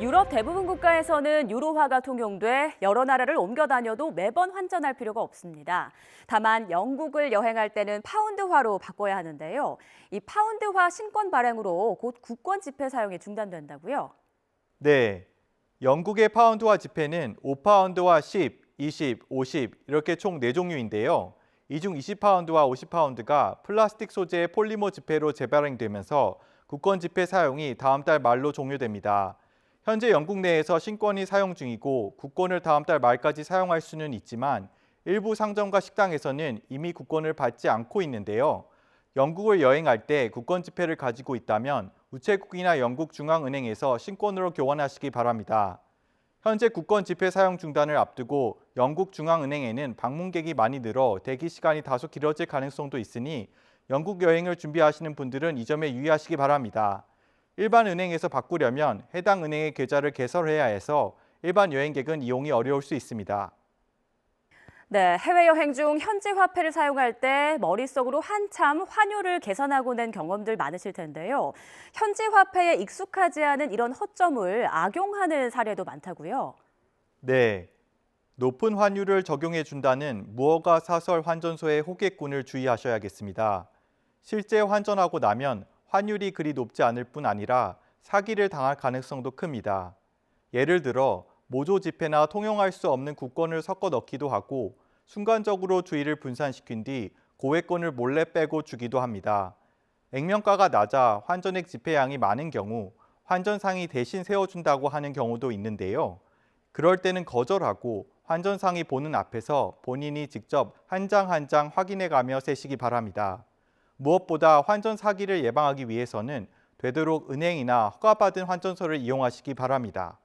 유럽 대부분 국가에서는 유로화가 통용돼 여러 나라를 옮겨 다녀도 매번 환전할 필요가 없습니다. 다만 영국을 여행할 때는 파운드화로 바꿔야 하는데요. 이 파운드화 신권 발행으로 곧 국권 지폐 사용이 중단된다고요. 네. 영국의 파운드화 지폐는 5파운드와 10, 20, 50 이렇게 총 4종류인데요. 이 중 20파운드와 50파운드가 플라스틱 소재의 폴리머 지폐로 재발행되면서 국권 지폐 사용이 다음 달 말로 종료됩니다. 현재 영국 내에서 신권이 사용 중이고 국권을 다음 달 말까지 사용할 수는 있지만 일부 상점과 식당에서는 이미 국권을 받지 않고 있는데요. 영국을 여행할 때 국권 지폐를 가지고 있다면 우체국이나 영국 중앙은행에서 신권으로 교환하시기 바랍니다. 현재 국권 지폐 사용 중단을 앞두고 영국 중앙은행에는 방문객이 많이 늘어 대기 시간이 다소 길어질 가능성도 있으니 영국 여행을 준비하시는 분들은 이 점에 유의하시기 바랍니다. 일반 은행에서 바꾸려면 해당 은행의 계좌를 개설해야 해서 일반 여행객은 이용이 어려울 수 있습니다. 네, 해외여행 중 현지 화폐를 사용할 때 머릿속으로 한참 환율을 계산하고 낸 경험들 많으실 텐데요. 현지 화폐에 익숙하지 않은 이런 허점을 악용하는 사례도 많다고요. 네. 높은 환율을 적용해 준다는 무허가 사설 환전소의 호객꾼을 주의하셔야겠습니다. 실제 환전하고 나면 환율이 그리 높지 않을 뿐 아니라 사기를 당할 가능성도 큽니다. 예를 들어 모조 지폐나 통용할 수 없는 국권을 섞어 넣기도 하고 순간적으로 주의를 분산시킨 뒤 고액권을 몰래 빼고 주기도 합니다. 액면가가 낮아 환전액 지폐량이 많은 경우 환전상이 대신 세워준다고 하는 경우도 있는데요. 그럴 때는 거절하고 환전상이 보는 앞에서 본인이 직접 한 장 한 장 확인해 가며 세시기 바랍니다. 무엇보다 환전 사기를 예방하기 위해서는 되도록 은행이나 허가받은 환전소를 이용하시기 바랍니다.